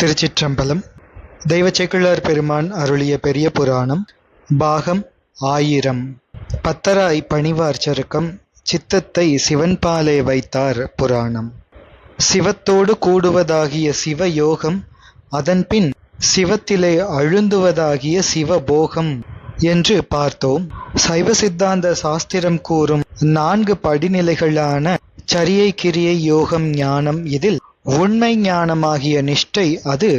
திருச்சிற்றம்பலம். தெய்வ செக்குள்ளார் பெருமான் அருளிய பெரிய புராணம் பாகம் ஆயிரம். பத்தராய் பணிவார் சருக்கம் சித்தத்தை சிவன்பாலே வைத்தார் புராணம். சிவத்தோடு கூடுவதாகிய சிவ யோகம் அதன்பின் சிவத்திலே அழுந்துவதாகிய சிவபோகம் என்று பார்த்தோம். சைவ சித்தாந்த சாஸ்திரம் கூறும் நான்கு படிநிலைகளான சரியை கிரியை யோகம் ஞானம் இதில் உண்மை ஞானமாகிய நிஷ்டை அது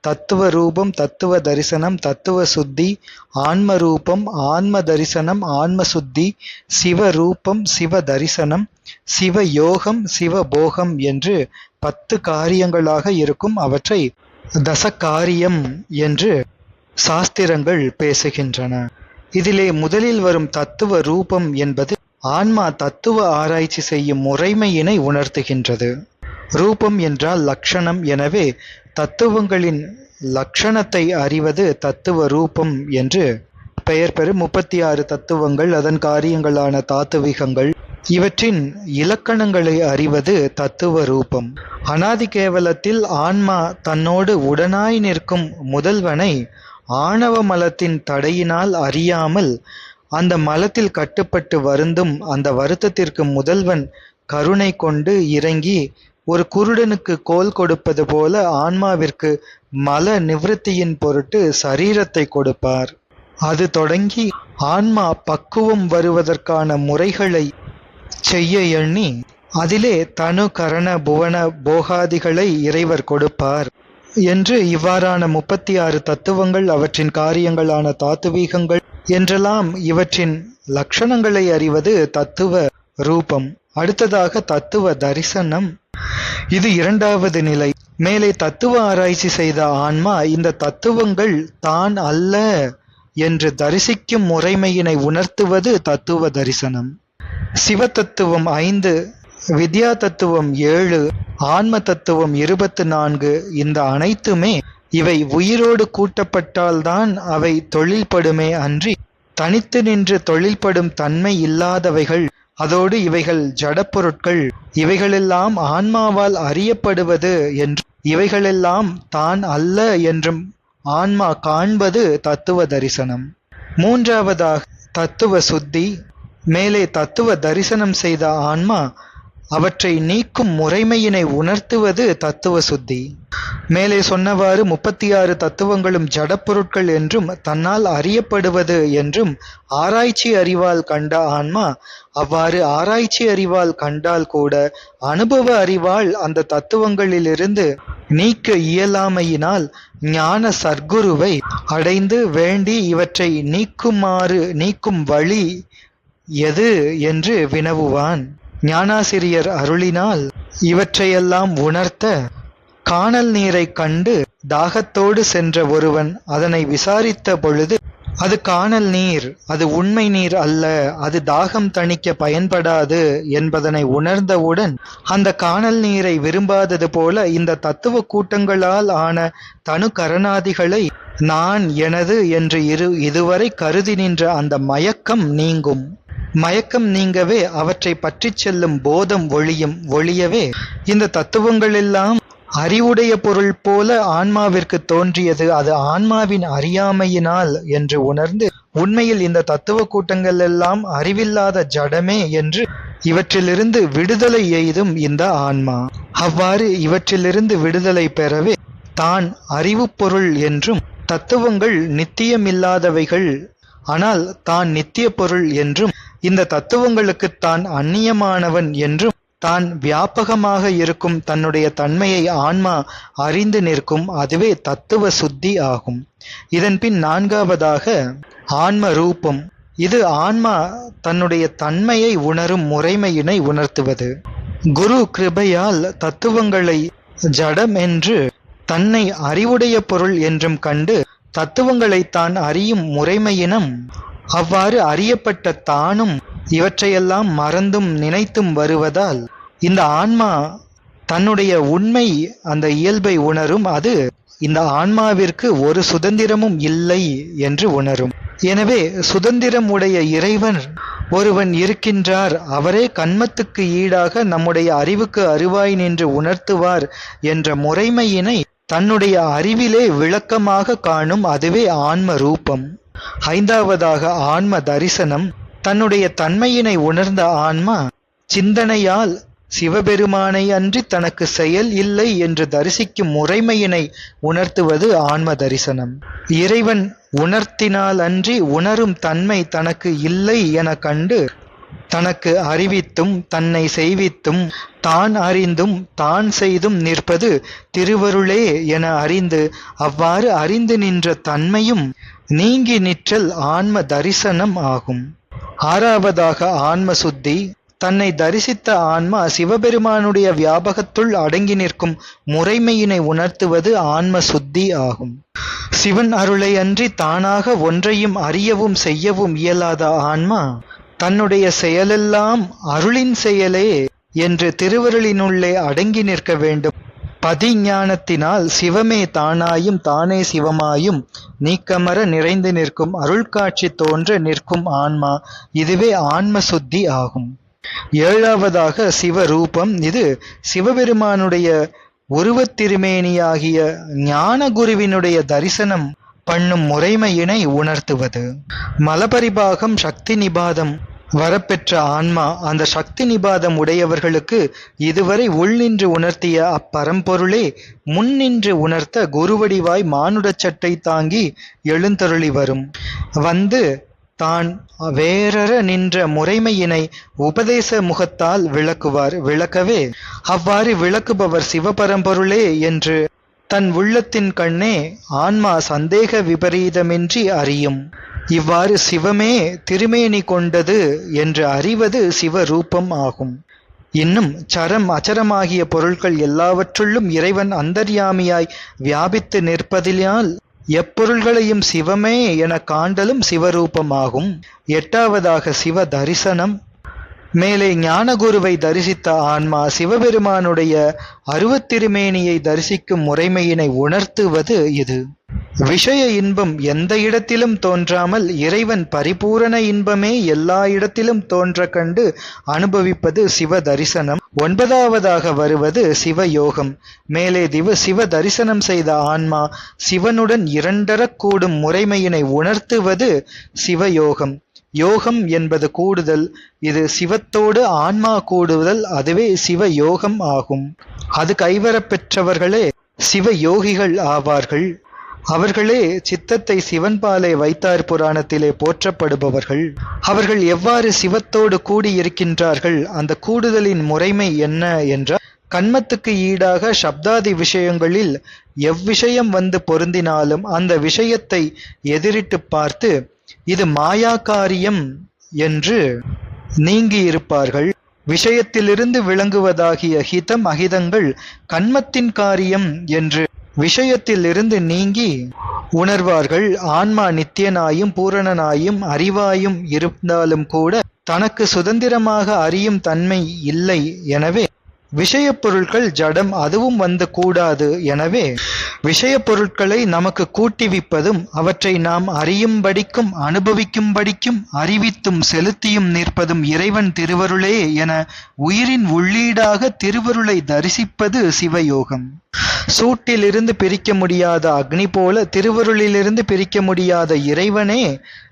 தத்துவ ரூபம் தத்துவ தரிசனம் தத்துவ சுத்தி ஆன்ம ரூபம் ஆன்ம தரிசனம் ஆன்ம சுத்தி சிவ ரூபம் சிவ தரிசனம் சிவ யோகம் சிவ போகம் என்று பத்து காரியங்களாக இருக்கும். அவற்றை தசகாரியம் என்று சாஸ்திரங்கள் பேசுகின்றன. இதிலே முதலில் வரும் தத்துவ ரூபம் என்பது ஆன்மா தத்துவ ஆராய்ச்சி செய்யும் முறைமையினை உணர்த்துகின்றது. ரூபம் என்றால் லக்ஷணம். எனவே தத்துவங்களின் லக்ஷணத்தை அறிவது தத்துவ ரூபம் என்று பெயர் பெறும் முப்பத்தி ஆறு தத்துவங்கள் அதன் காரியங்களான தாத்துவிகங்கள் இவற்றின் இலக்கணங்களை அறிவது தத்துவ ரூபம். அனாதி கேவலத்தில் ஆன்மா தன்னோடு உடனாய் நிற்கும் முதல்வனை ஆணவ மலத்தின் தடையினால் அறியாமல் அந்த மலத்தில் கட்டுப்பட்டு வருந்தும் அந்த வருத்தத்திற்கு முதல்வன் கருணை கொண்டு இறங்கி ஒரு குருடனுக்கு கோல் கொடுப்பது போல ஆன்மாவிற்கு மல நிவிருத்தியின் பொருட்டு சரீரத்தை கொடுப்பார். அது தொடங்கி ஆன்மா பக்குவம் வருவதற்கான முறைகளை செய்ய எண்ணி அதிலே தனு கரண புவன போகாதிகளை இறைவர் கொடுப்பார் என்று இவ்வாறான முப்பத்தி ஆறு தத்துவங்கள் அவற்றின் காரியங்களான தாத்துவீகங்கள் என்றெல்லாம் இவற்றின் லட்சணங்களை அறிவது தத்துவ ரூபம். அடுத்ததாக தத்துவ தரிசனம். இது இரண்டாவது நிலை. மேலே தத்துவ ஆராய்ச்சி செய்த ஆன்மா இந்த தத்துவங்கள் தான் அல்ல என்று தரிசிக்கும் முறைமையினை உணர்த்துவது தத்துவ தரிசனம். சிவ தத்துவம் ஐந்து வித்யா தத்துவம் ஏழு ஆன்ம தத்துவம் இருபத்து நான்கு இந்த அனைத்துமே இவை உயிரோடு கூட்டப்பட்டால்தான் அவை தொழில்படுமே அன்றி தனித்து நின்று தொழில்படும் தன்மை இல்லாதவைகள் அதோடு இவைகள் ஜடப்பொருட்கள். இவைகளெல்லாம் ஆன்மாவால் அறியப்படுவது என்று இவைகளெல்லாம் தான் அல்ல என்றும் ஆன்மா காண்பது தத்துவ தரிசனம். மூன்றாவதாக தத்துவ சுத்தி மேலே தத்துவ தரிசனம் செய்த ஆன்மா அவற்றை நீக்கும் முறைமையினை உணர்த்துவது தத்துவ சுத்தி. மேலே சொன்னவாறு முப்பத்தி ஆறு தத்துவங்களும் ஜடப்பொருட்கள் என்றும் தன்னால் அறியப்படுவது என்றும் ஆராய்ச்சி அறிவால் கண்ட ஆன்மா அவ்வாறு ஆராய்ச்சி அறிவால் கண்டால் கூட அனுபவ அறிவால் அந்த தத்துவங்களிலிருந்து நீக்க இயலாமையினால் ஞான சர்க்குருவை அடைந்து வேண்டி இவற்றை நீக்குமாறு நீக்கும் வழி எது என்று வினவுவான். ஞானாசிரியர் அருளினால் இவற்றையெல்லாம் உணர்த்த காணல் நீரை கண்டு தாகத்தோடு சென்ற ஒருவன் அதனை விசாரித்த பொழுது அது காணல் நீர் அது உண்மை நீர் அல்ல அது தாகம் தணிக்க பயன்படாது என்பதனை உணர்ந்தவுடன் அந்த காணல் நீரை விரும்பாதது போல இந்த தத்துவ கூட்டங்களால் ஆன தனு கரணாதிகளை நான் எனது என்று இரு இதுவரை கருதி நின்ற அந்த மயக்கம் நீங்கும். மயக்கம் நீங்கவே அவற்றை பற்றி செல்லும் போதம் ஒளியும் ஒளியவே இந்த தத்துவங்களெல்லாம் அறிவுடைய பொருள் போல ஆன்மாவிற்கு தோன்றியது. அது ஆன்மாவின் அறியாமையினால் என்று உணர்ந்து உண்மையில் இந்த தத்துவ கூட்டங்கள் எல்லாம் அறிவில்லாத ஜடமே என்று இவற்றிலிருந்து விடுதலை எய்தும் இந்த ஆன்மா. அவ்வாறு இவற்றிலிருந்து விடுதலை பெறவே தான் அறிவு பொருள் என்றும் தத்துவங்கள் நித்தியமில்லாதவைகள். ஆனால் தான் நித்திய பொருள் என்றும் இந்த தத்துவங்களுக்கு தான் அந்நியமானவன் என்றும் தான் வியாபகமாக இருக்கும் தன்னுடைய தன்மையை ஆன்மா அறிந்து நிற்கும் அதுவே தத்துவ சுத்தி ஆகும். இதன் பின் நான்காவதாக ஆன்ம ரூபம் இது ஆன்மா தன்னுடைய தன்மையை உணரும் முறைமையினை உணர்த்துவது. குரு கிருபையால் தத்துவங்களை ஜடம் என்று தன்னை அறிவுடைய பொருள் என்றும் கண்டு தத்துவங்களைத்தான் அறியும் முறைமையினம். அவ்வாறு அறியப்பட்ட தானும் இவற்றையெல்லாம் மறந்தும் நினைத்தும் வருவதால் இந்த ஆன்மா தன்னுடைய உண்மை அந்த இயல்பை உணரும் அது இந்த ஆன்மாவிற்கு ஒரு சுதந்திரமும் இல்லை என்று உணரும். எனவே சுதந்திரம் உடைய இறைவன் ஒருவன் இருக்கின்றார் அவரே கண்மத்துக்கு ஈடாக நம்முடைய அறிவுக்கு அருவாய் நின்று உணர்த்துவார் என்ற முறைமையினை தன்னுடைய அறிவிலே விளக்கமாக காணும் அதுவே ஆன்ம ரூபம் ஐந்தாவதாக ஆன்ம தரிசனம் தன்னுடைய தன்மையினை உணர்ந்த ஆன்மா சிந்தனையால் சிவபெருமானை அன்றி தனக்கு செயல் இல்லை என்று தரிசிக்கும் முறைமையினை உணர்த்துவது ஆன்ம தரிசனம் இறைவன் உணர்த்தினால் அன்றி உணரும் தன்மை தனக்கு இல்லை என கண்டு தனக்கு அறிவித்தும் தன்னை செய்வித்தும் தான் அறிந்தும் தான் செய்தும் நிற்பது திருவருளே என அறிந்து அவ்வாறு அறிந்து நின்ற தன்மையும் நீங்கி நிற்றல் ஆன்ம தரிசனம் ஆகும். ஆறாவதாக ஆன்ம சுத்தி தன்னை தரிசித்த ஆன்மா சிவபெருமானுடைய வியாபகத்துள் அடங்கி நிற்கும் முறைமையினை உணர்த்துவது ஆன்ம சுத்தி ஆகும். சிவன் அருளை அன்றி தானாக ஒன்றையும் அறியவும் செய்யவும் இயலாத ஆன்மா தன்னுடைய செயலெல்லாம் அருளின் செயலே என்று திருவருளினுள்ளே அடங்கி நிற்க வேண்டும். பதிஞானத்தினால் சிவமே தானாயும் தானே சிவமாயும் நீக்கமர நிறைந்து நிற்கும் அருள் காட்சி தோன்ற நிற்கும் ஆன்மா இதுவே ஆன்ம சுத்தி ஆகும். ஏழாவதாக சிவரூபம் இது சிவபெருமானுடைய உருவத்திருமேனியாகிய ஞான குருவினுடைய தரிசனம் பண்ணும் முறைமையினை உணர்த்துவது. மலபரிபாகம் சக்தி நிபாதம் வரப்பெற்ற ஆன்மா அந்த சக்தி நிபாதம் உடையவர்களுக்கு இதுவரை உள்நின்று உணர்த்திய அப்பரம்பொருளே முன்னின்று உணர்த்த குருவடிவாய் மானுடச் சட்டை தாங்கி எழுந்தருளி வரும். வந்து தான் வேறற நின்ற முறைமையினை உபதேச முகத்தால் விளக்குவார். விளக்கவே அவ்வாறு விளக்குபவர் சிவபரம்பொருளே என்று தன் உள்ளத்தின் கண்ணே ஆன்மா சந்தேக விபரீதமின்றி அறியும். இவ்வாறு சிவமே திருமேனி கொண்டது என்று அறிவது சிவரூபம் ஆகும். இன்னும் சரம் அச்சரமாகிய பொருட்கள் எல்லாவற்றுள்ளும் இறைவன் அந்தர்யாமியாய் வியாபித்து நிற்பதினால் எப்பொருள்களையும் சிவமே என காண்டலும் சிவரூபமாகும். எட்டாவதாக சிவ தரிசனம் மேலே ஞானகுருவை தரிசித்த ஆன்மா சிவபெருமானுடைய அருவத்திருமேனியை தரிசிக்கும் முறைமையினை உணர்த்துவது இது. விஷய இன்பம் எந்த இடத்திலும் தோன்றாமல் இறைவன் பரிபூரண இன்பமே எல்லா இடத்திலும் தோன்ற கண்டு அனுபவிப்பது சிவ தரிசனம் ஒன்பதாவதாக வருவது சிவயோகம். மேலே திவ சிவ தரிசனம் செய்த ஆன்மா சிவனுடன் இரண்டரக் கூடும் முறைமையினை உணர்த்துவது சிவயோகம். யோகம் என்பது கூடுதல். இது சிவத்தோடு ஆன்மா கூடுதல். அதுவே சிவ யோகம் ஆகும். அது கைவரப்பெற்றவர்களே சிவ யோகிகள் ஆவார்கள். அவர்களே சித்தத்தை சிவன்பாலை வைத்தார் புராணத்திலே போற்றப்படுபவர்கள். அவர்கள் எவ்வாறு சிவத்தோடு கூடியிருக்கின்றார்கள்? அந்த கூடுதலின் முறைமை என்ன என்றால் கண்மத்துக்கு ஈடாக சப்தாதி விஷயங்களில் எவ்விஷயம் வந்து பொருந்தினாலும் அந்த விஷயத்தை எதிரிட்டு பார்த்து இது மாயா காரியம் என்று நீங்கியிருப்பார்கள். விஷயத்திலிருந்து விளங்குவதாகிய ஹிதம் அகிதங்கள் கண்மத்தின் காரியம் என்று விஷயத்திலிருந்து நீங்கி உணர்வார்கள். ஆன்மா நித்தியனாயும் பூரணனாயும் அறிவாயும் இருந்தாலும் கூட தனக்கு சுதந்திரமாக அறியும் தன்மை இல்லை. எனவே விஷயப்பொருட்கள் ஜடம் அதுவும் வந்து கூடாது. எனவே விஷயப்பொருட்களை நமக்கு கூட்டிவிப்பதும் அவற்றை நாம் அறியும்படிக்கும் அனுபவிக்கும்படிக்கும் அறிவித்தும் செலுத்தியும் நிற்பதும் இறைவன் திருவருளே என உயிரின் உள்ளீடாக திருவருளை தரிசிப்பது சிவயோகம். சூட்டிலிருந்து பிரிக்க முடியாத அக்னி போல திருவருளிலிருந்து பிரிக்க முடியாத இறைவனே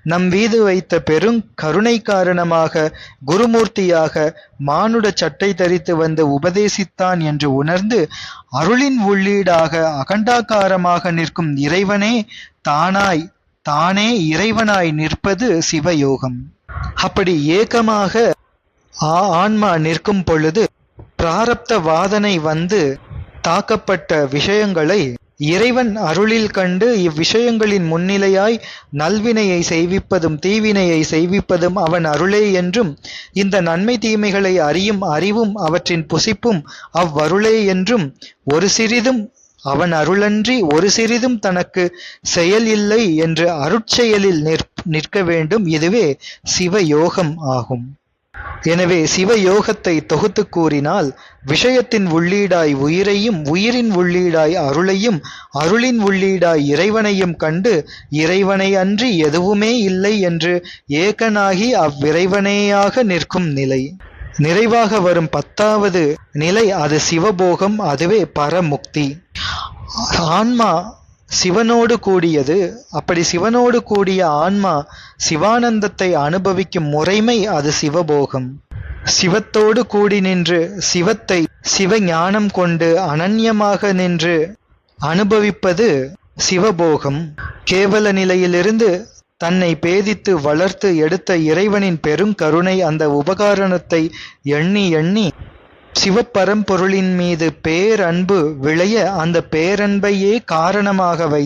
நம் மீது வைத்த பெரும் கருணை காரணமாக குருமூர்த்தியாக மானுட சட்டை தரித்து வந்து உபதேசித்தான் என்று உணர்ந்து அருளின் உள்ளீடாக அகண்டாகாரமாக நிற்கும் இறைவனே தானாய் தானே இறைவனாய் நிற்பது சிவயோகம். அப்படி ஏகமாக ஆ ஆன்மா நிற்கும் பொழுது பிராரப்த வாதனை வந்து தாக்கப்பட்ட விஷயங்களை இறைவன் அருளில் கண்டு இவ்விஷயங்களின் முன்னிலையாய் நல்வினையை செய்விப்பதும் தீவினையை செய்விப்பதும் அவன் அருளே என்றும் இந்த நன்மை தீமைகளை அறியும் அறிவும் அவற்றின் புசிப்பும் அவ்வருளே என்றும் ஒரு சிறிதும் அவன் அருளன்றி ஒரு சிறிதும் தனக்கு செயல் இல்லை என்று அருட்செயலில் நிற்க வேண்டும் இதுவே சிவயோகம் ஆகும். எனவே சிவயோகத்தை தொகுத்து கூறினால் விஷயத்தின் உள்ளீடாய் உயிரையும் உயிரின் உள்ளீடாய் அருளையும் அருளின் உள்ளீடாய் இறைவனையும் கண்டு இறைவனை அன்றி எதுவுமே இல்லை என்று ஏகனாகி அவ்விறைவனேயாக நிற்கும் நிலை. நிறைவாக வரும் பத்தாவது நிலை அது சிவபோகம் அதுவே பரமுக்தி. ஆன்மா சிவனோடு கூடியது அப்படி சிவனோடு கூடிய ஆன்மா சிவானந்தத்தை அனுபவிக்கும் முறைமை அது சிவபோகம். சிவத்தோடு கூடி நின்று சிவத்தை சிவஞானம் கொண்டு அனன்யமாக நின்று அனுபவிப்பது சிவபோகம். கேவல நிலையிலிருந்து தன்னை பேதித்து வளர்த்து எடுத்த இறைவனின் பெரும் கருணை அந்த உபகாரணத்தை எண்ணி எண்ணி சிவப்பரம்பொருளின் மீது பேரன்பு விளைய அந்த பேரன்பையே காரணமாக வை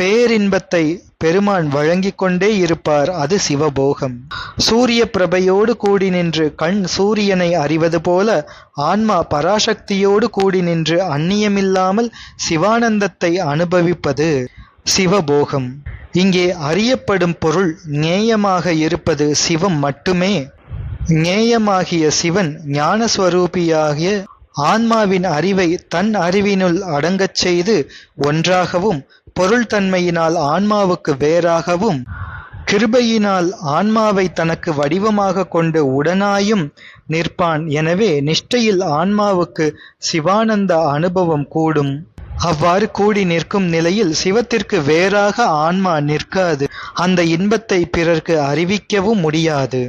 பேரின்பத்தை பெருமான் வழங்கிக் கொண்டே இருப்பார். அது சிவபோகம். சூரிய பிரபையோடு கூடி நின்று கண் சூரியனை அறிவது போல ஆன்மா பராசக்தியோடு கூடி நின்று அந்நியமில்லாமல் சிவானந்தத்தை அனுபவிப்பது சிவபோகம். இங்கே அறியப்படும் பொருள் நேயமாக இருப்பது சிவம் மட்டுமே. ஞேயமாகிய சிவன் ஞானஸ்வரூபியாகிய ஆன்மாவின் அறிவை தன் அறிவினுள் அடங்கச் செய்து ஒன்றாகவும் பொருள் தன்மையினால் ஆன்மாவுக்கு வேறாகவும் கிருபையினால் ஆன்மாவை தனக்கு வடிவமாக கொண்டு உடனாயும் நிற்பான். எனவே நிஷ்டையில் ஆன்மாவுக்கு சிவானந்த அனுபவம் கூடும். அவ்வாறு கூடி நிற்கும் நிலையில் சிவத்திற்கு வேறாக ஆன்மா நிற்காது. அந்த இன்பத்தை பிறர்க்கு அறிவிக்கவும் முடியாது.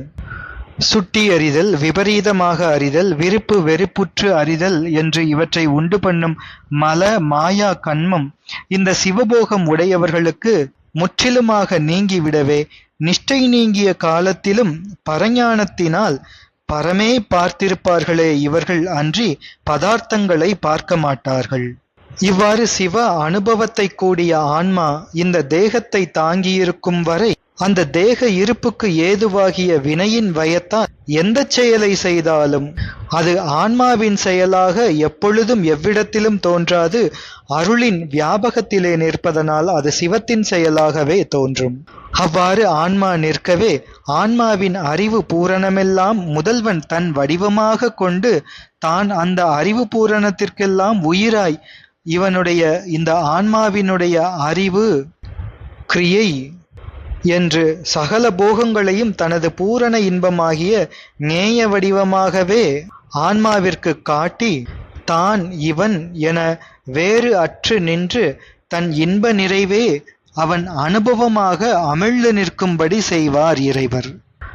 சுட்டி அறிதல் விபரீதமாக அறிதல் விருப்பு வெறுப்புற்று அறிதல் என்று இவற்றை உண்டு பண்ணும் மல மாயா கண்மம். இந்த சிவபோகம் உடையவர்களுக்கு முற்றிலுமாக நீங்கிவிடவே நிஷ்டை நீங்கிய காலத்திலும் பரஞானத்தினால் பரமே பார்த்திருப்பார்களே இவர்கள் அன்றி பதார்த்தங்களை பார்க்க மாட்டார்கள். இவ்வாறு சிவ அனுபவத்தை கூடிய ஆன்மா இந்த தேகத்தை தாங்கியிருக்கும் வரை அந்த தேக இருப்புக்கு ஏதுவாகிய வினையின் வயத்தால் எந்த செயலை செய்தாலும்? அது ஆன்மாவின் செயலாக எப்பொழுதும் எவ்விடத்திலும் தோன்றாது அருளின் வியாபகத்திலே நிற்பதனால் அது சிவத்தின் செயலாகவே தோன்றும். அவ்வாறு ஆன்மா நிற்கவே ஆன்மாவின் அறிவு பூரணமெல்லாம் முதல்வன் தன் வடிவமாக கொண்டு தான் அந்த அறிவு பூரணத்திற்கெல்லாம் உயிராய் இவனுடைய இந்த ஆன்மாவினுடைய அறிவு கிரியை என்று சகல போகங்களையும் தனது பூரண இன்பமாகிய நேய வடிவமாகவே ஆன்மாவிற்கு காட்டி தான் இவன் என வேறு அற்று நின்று தன் இன்ப நிறைவே அவன் அனுபவமாக அமிழ்ந்து நிற்கும்படி செய்வார் இறைவர்.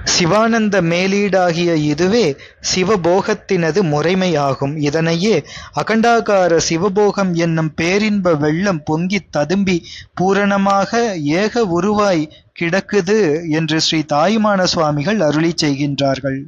சிவானந்த மேலீடாகிய இதுவே சிவபோகத்தினது முறைமையாகும். இதனையே அகண்டாகார சிவபோகம் என்னும் பேரின்ப வெள்ளம் பொங்கித் ததும்பி பூரணமாக ஏக உருவாய் கிடக்குது என்று ஸ்ரீ தாயுமான சுவாமிகள் அருளி செய்கின்றார்கள்.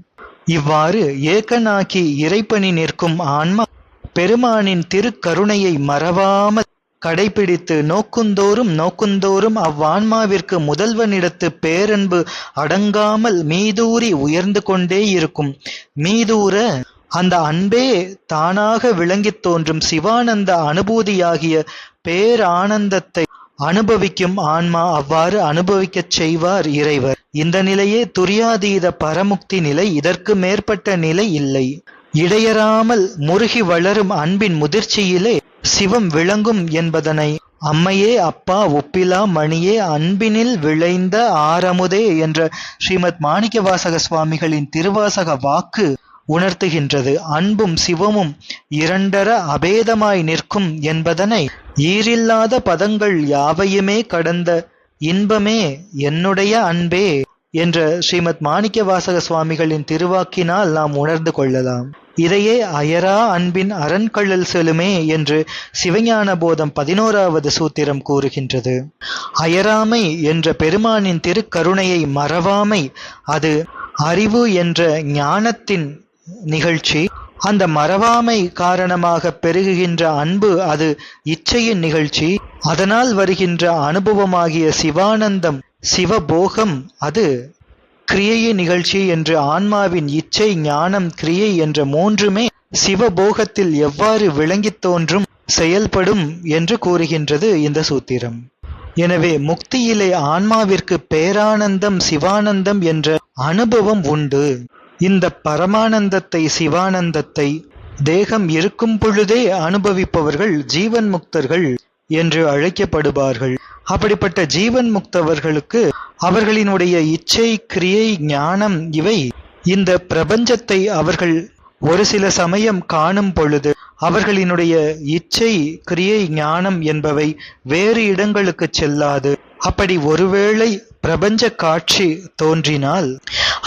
இவ்வாறு ஏக்கனாக்கி இறைப்பணி நிற்கும் ஆன்மா பெருமானின் திருக்கருணையை மறவாமல் கடைபிடித்து நோக்குந்தோறும் நோக்குந்தோறும் அவ்வான்மாவிற்கு முதல்வனிடத்து பேரன்பு அடங்காமல் மீதூறி உயர்ந்து கொண்டே இருக்கும். மீதூர அந்த அன்பே தானாக விளங்கித் தோன்றும் சிவானந்த அனுபூதியாகிய பேரானந்தத்தை அனுபவிக்கும் ஆன்மா அவ்வாறு அனுபவிக்கச் செய்வார் இறைவர். இந்த நிலையே துரியாதீத பரமுக்தி நிலை இதற்கு மேற்பட்ட நிலை இல்லை. இடையறாமல் முருகி வளரும் அன்பின் முதிர்ச்சியிலே சிவம் விளங்கும் என்பதனை அம்மையே அப்பா ஒப்பிலா மணியே அன்பினில் விளைந்த ஆரமுதே என்ற ஸ்ரீமத் மாணிக்கவாசக சுவாமிகளின் திருவாசக வாக்கு உணர்த்துகின்றது. அன்பும் சிவமும் இரண்டர அபேதமாய் நிற்கும் என்பதனை ஈரில்லாத பதங்கள் யாவையுமே கடந்த இன்பமே என்னுடைய அன்பே என்ற ஸ்ரீமத் மாணிக்க வாசக சுவாமிகளின் திருவாக்கினால் நாம் உணர்ந்து கொள்ளலாம். இதையே அயரா அன்பின் அரண்கழல் செலுமே என்று சிவஞான போதம் பதினோராவது சூத்திரம் கூறுகின்றது. அயராமை என்ற பெருமானின் திருக்கருணையை மறவாமை அது அறிவு என்ற ஞானத்தின் நிகழ்ச்சி. அந்த மறவாமை காரணமாக பெருகுகின்ற அன்பு அது இச்சையின் நிகழ்ச்சி. அதனால் வருகின்ற அனுபவமாகிய சிவானந்தம் சிவபோகம் அது கிரியையே நிகழ்ச்சி என்று ஆன்மாவின் இச்சை ஞானம் கிரியை என்ற மூன்றுமே சிவபோகத்தில் எவ்வாறு விளங்கித் தோன்றும் செயல்படும் என்று கூறுகின்றது இந்த சூத்திரம். எனவே முக்தியிலே ஆன்மாவிற்கு பேரானந்தம் சிவானந்தம் என்ற அனுபவம் உண்டு. இந்த பரமானந்தத்தை சிவானந்தத்தை தேகம் இருக்கும் பொழுதே அனுபவிப்பவர்கள் ஜீவன் முக்தர்கள் என்று அழைக்கப்படுவார்கள். அப்படிப்பட்ட ஜீவன் முக்தவர்களுக்கு அவர்களினுடைய இச்சை கிரியை ஞானம் இவை. இந்த பிரபஞ்சத்தை அவர்கள் ஒரு சில சமயம் காணும் பொழுது அவர்களினுடைய இச்சை கிரியை ஞானம் என்பவை வேறு இடங்களுக்கு செல்லாது. அப்படி ஒருவேளை பிரபஞ்ச காட்சி தோன்றினால்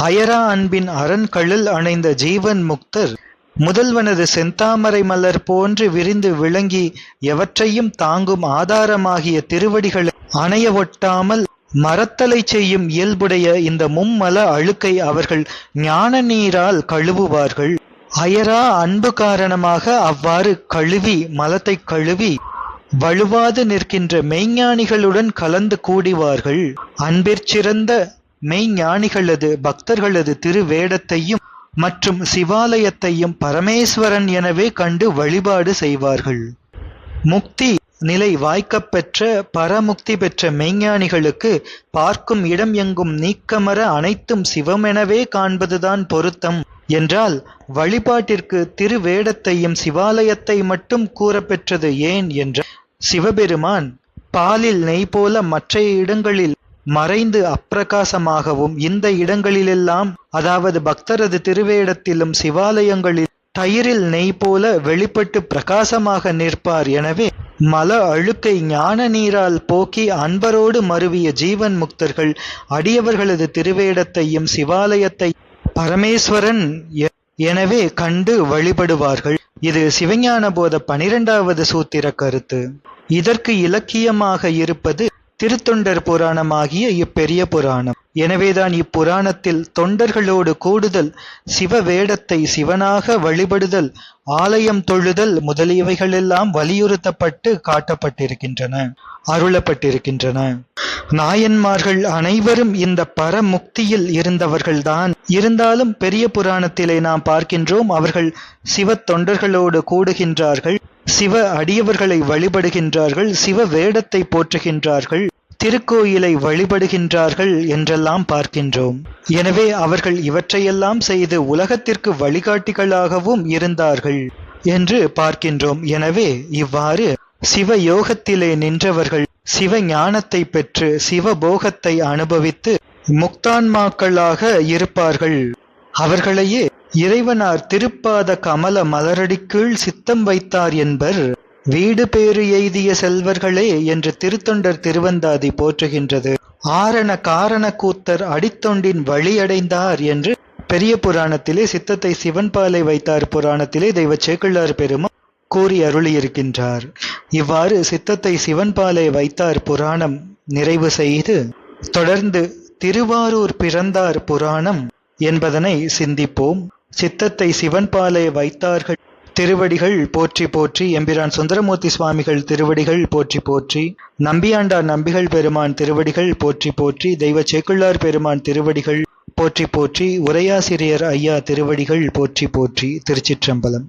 அயரா அன்பின் அரண்களில் அணைந்த ஜீவன் முக்தர் முதல்வனது செந்தாமரை மலர் போன்று விரிந்து விளங்கி எவற்றையும் தாங்கும் ஆதாரமாகிய திருவடிகளை அணைய ஒட்டாமல் மரத்தலை செய்யும் இயல்புடைய இந்த மும்மல அழுக்கை அவர்கள் ஞான நீரால் கழுவுவார்கள். அயரா அன்பு காரணமாக அவ்வாறு கழுவி மலத்தை கழுவி வலுவாது நிற்கின்ற மெய்ஞானிகளுடன் கலந்து கூடிவார்கள். அன்பிற்சிறந்த மெய்ஞானிகளது பக்தர்களது திருவேடத்தையும் மற்றும் சிவாலயத்தையும் பரமேஸ்வரன் எனவே கண்டு வழிபாடு செய்வார்கள். முக்தி நிலை வாய்க்கப் பெற்ற பரமுக்தி பெற்ற மெய்ஞானிகளுக்கு பார்க்கும் இடம் எங்கும் நீக்கமர அனைத்தும் சிவமெனவே காண்பதுதான் பொருத்தம். என்றால் வழிபாட்டிற்கு திருவேடத்தையும் சிவாலயத்தை மட்டும் கூறப்பெற்றது ஏன் என்ற சிவபெருமான் பாலில் நெய் போல மற்ற இடங்களில் மறைந்து அப்பிரகாசமாகவும் இந்த இடங்களிலெல்லாம் அதாவது பக்தரது திருவேடத்திலும் சிவாலயங்களில் தயிரில் நெய் போல வெளிப்பட்டு பிரகாசமாக நிற்பார். எனவே மல அழுக்கை ஞான நீரால் போக்கி அன்பரோடு மருவிய ஜீவன் முக்தர்கள் அடியவர்களது திருவேடத்தையும் சிவாலயத்தை பரமேஸ்வரன் எ- எனவே கண்டு வழிபடுவார்கள். இது சிவஞான போத பனிரெண்டாவது சூத்திர கருத்து. இதற்கு இலக்கியமாக இருப்பது திருத்தொண்டர் புராணமாகிய இப்பெரிய புராணம். எனவேதான் இப்புராணத்தில் தொண்டர்களோடு கூடுதல் சிவ வேடத்தை சிவனாக வழிபடுதல் ஆலயம் தொழுதல் முதலியவைகளெல்லாம் வலியுறுத்தப்பட்டு காட்டப்பட்டிருக்கின்றன அருளப்பட்டிருக்கின்றன. நாயன்மார்கள் அனைவரும் இந்த பரமுக்தியில் இருந்தவர்கள்தான். இருந்தாலும் பெரிய புராணத்திலே நாம் பார்க்கின்றோம் அவர்கள் சிவ தொண்டர்களோடு கூடுகின்றார்கள் சிவ அடியவர்களை வழிபடுகின்றார்கள் சிவ வேடத்தை போற்றுகின்றார்கள். திருக்கோயிலை வழிபடுகின்றார்கள் என்றெல்லாம் பார்க்கின்றோம். எனவே அவர்கள் இவற்றையெல்லாம் செய்து உலகத்திற்கு வழிகாட்டிகளாகவும் இருந்தார்கள் என்று பார்க்கின்றோம். எனவே இவ்வாறு சிவ யோகத்திலே நின்றவர்கள் சிவ ஞானத்தை பெற்று சிவபோகத்தை அனுபவித்து முக்தான்மாக்களாக இருப்பார்கள். அவர்களையே இறைவனார் திருப்பாத கமல மலரடிக்குள் சித்தம் வைத்தார் என்பர் வீடு பேறு எய்திய செல்வர்களே என்று திருத்தொண்டர் திருவந்தாதி போற்றுகின்றது. ஆரண காரண கூத்தர் அடித்தொண்டின் வழியடைந்தார் என்று பெரிய புராணத்திலே சித்தத்தை சிவன்பாலை வைத்தார் புராணத்திலே தெய்வ சேக்கிழார் பெருமா கூறி அருளியிருக்கின்றார். இவ்வாறு சித்தத்தை சிவன்பாலை வைத்தார் புராணம் நிறைவு செய்து தொடர்ந்து திருவாரூர் பிறந்தார் புராணம் என்பதனை சிந்திப்போம். சித்தத்தை சிவன்பாலை வைத்தார்கள் திருவடிகள் போற்றி போற்றி எம்பிரான் சுந்தரமூர்த்தி சுவாமிகள் திருவடிகள் போற்றி போற்றி நம்பியாண்டார் நம்பிகள் பெருமான் திருவடிகள் போற்றி போற்றி தெய்வ சேக்குள்ளார் பெருமான் திருவடிகள் போற்றி போற்றி உரையாசிரியர் ஐயா திருவடிகள் போற்றி போற்றி திருச்சிற்றம்பலம்.